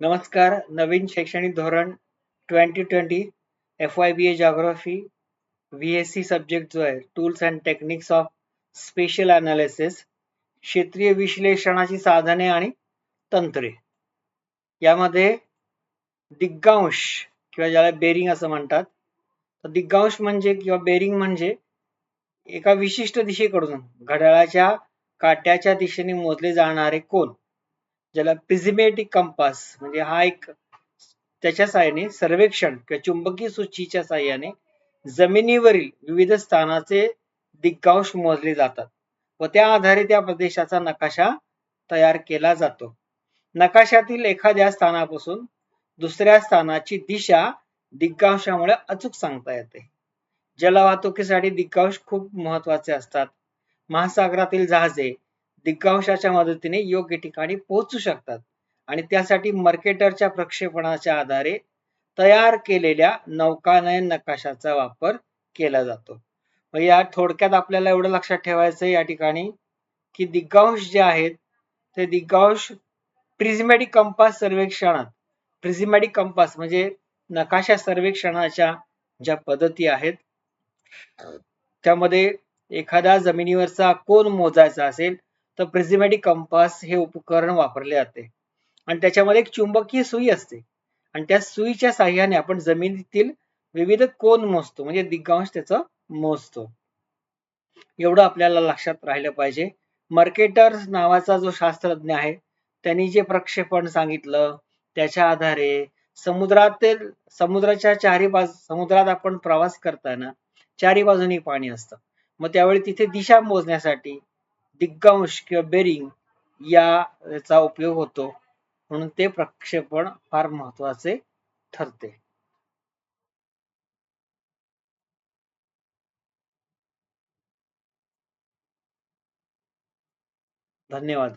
नमस्कार नवीन शैक्षणिक धोरण twenty twenty F Y B A geography V S C subject जो आहे tools and techniques of spatial analysis क्षेत्रीय विश्लेषणाची साधने आणि तंत्रे. यामध्ये दिग्गांश किंवा ज्याला बेरिंग असं म्हणतात तर दिग्गांश म्हणजे किंवा बेरिंग म्हणजे एका विशिष्ट दिशेकडून घड्याळाच्या काट्याच्या दिशेने मोजले जाणारे कोण ज्याला प्रिझिमेटिक कंपास म्हणजे हा एक त्याच्या साहाय्याने सर्वेक्षण किंवा चुंबकीय सूचीच्या साहाय्याने जमिनीवरील विविध स्थानाचे दिग्गांश मोजले जातात व त्या आधारे त्या प्रदेशाचा नकाशा तयार केला जातो. नकाशातील एखाद्या स्थानापासून दुसऱ्या स्थानाची दिशा दिग्गांशामुळे अचूक सांगता येते. जलवाहतुकीसाठी दिग्गांश खूप महत्त्वाचे असतात. महासागरातील जहाजे दिग्गांशाच्या मदतीने योग्य ठिकाणी पोहोचू शकतात. आणि त्यासाठी मर्केटरच्या प्रक्षेपणाच्या आधारे तयार केलेल्या नौकानयन नकाशाचा वापर केला जातो. या थोडक्यात आपल्याला एवढं लक्षात ठेवायचं या ठिकाणी की दिग्गांश जे आहेत ते दिग्गांश प्रिझमॅटिक कंपास सर्वेक्षणात प्रिझमॅटिक कंपास म्हणजे नकाशा सर्वेक्षणाच्या ज्या पद्धती आहेत त्यामध्ये एखाद्या जमिनीवरचा कोण मोजायचा असेल तर प्रिझमॅटिक कंपास हे उपकरण वापरले जाते. आणि त्याच्यामध्ये एक चुंबकीय सुई असते. आणि त्या सुईच्या साह्याने आपण जमिनीतील विविध कोण मोजतो. म्हणजे दिग्गांश त्याचा मोजतो. एवढं आपल्याला लक्षात राहिलं पाहिजे. मार्केटर्स नावाचा जो शास्त्रज्ञ आहे त्यांनी जे प्रक्षेपण सांगितलं त्याच्या आधारे समुद्रातील समुद्राच्या चारी बाजू समुद्रात आपण प्रवास करताना चारी बाजूनी पाणी असतं. मग त्यावेळी तिथे दिशा मोजण्यासाठी दिग्गांश किंवा बेरिंग याचा उपयोग होतो. म्हणून ते प्रक्षेपण फार महत्त्वाचे ठरते. धन्यवाद.